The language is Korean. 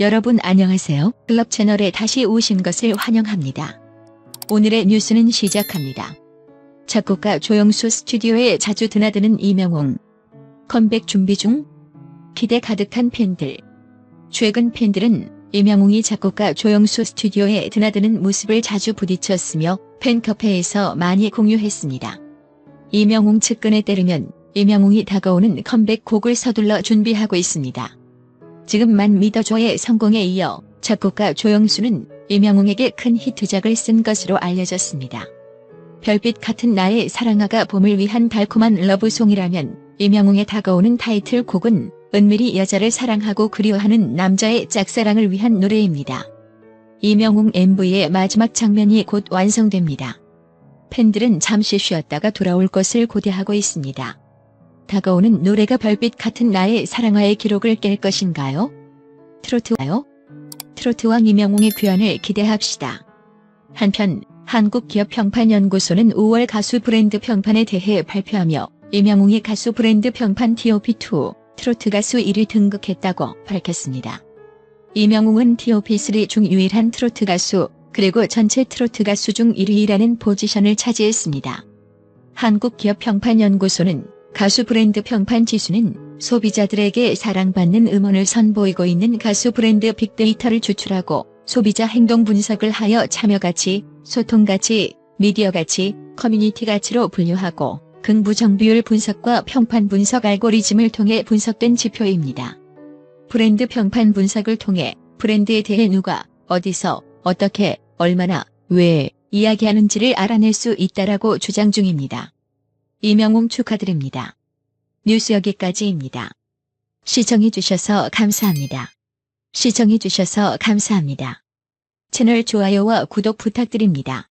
여러분 안녕하세요. 클럽 채널에 다시 오신 것을 환영합니다. 오늘의 뉴스는 시작합니다. 작곡가 조영수 스튜디오에 자주 드나드는 이명웅. 컴백 준비 중? 기대 가득한 팬들. 최근 팬들은 이명웅이 작곡가 조영수 스튜디오에 드나드는 모습을 자주 부딪혔으며 팬카페에서 많이 공유했습니다. 이명웅 측근에 따르면 이명웅이 다가오는 컴백 곡을 서둘러 준비하고 있습니다. 지금만 믿어줘의 성공에 이어 작곡가 조영수는 이명웅에게 큰 히트작을 쓴 것으로 알려졌습니다. 별빛 같은 나의 사랑아가 봄을 위한 달콤한 러브송이라면 이명웅의 다가오는 타이틀곡은 은밀히 여자를 사랑하고 그리워하는 남자의 짝사랑을 위한 노래입니다. 이명웅 MV의 마지막 장면이 곧 완성됩니다. 팬들은 잠시 쉬었다가 돌아올 것을 고대하고 있습니다. 다가오는 노래가 별빛 같은 나의 사랑화의 기록을 깰 것인가요? 트로트와요? 트로트왕 이명웅의 귀환을 기대합시다. 한편 한국기업평판연구소는 5월 가수 브랜드 평판에 대해 발표하며 이명웅이 가수 브랜드 평판 TOP2 트로트 가수 1위 등극했다고 밝혔습니다. 이명웅은 TOP3 중 유일한 트로트 가수 그리고 전체 트로트 가수 중 1위라는 포지션을 차지했습니다. 한국기업평판연구소는 가수 브랜드 평판 지수는 소비자들에게 사랑받는 음원을 선보이고 있는 가수 브랜드 빅데이터를 추출하고 소비자 행동 분석을 하여 참여 가치, 소통 가치, 미디어 가치, 커뮤니티 가치로 분류하고 긍부 정 비율 분석과 평판 분석 알고리즘을 통해 분석된 지표입니다. 브랜드 평판 분석을 통해 브랜드에 대해 누가, 어디서, 어떻게, 얼마나, 왜 이야기하는지를 알아낼 수 있다라고 주장 중입니다. 이명웅 축하드립니다. 뉴스 여기까지입니다. 시청해주셔서 감사합니다. 시청해주셔서 감사합니다. 채널 좋아요와 구독 부탁드립니다.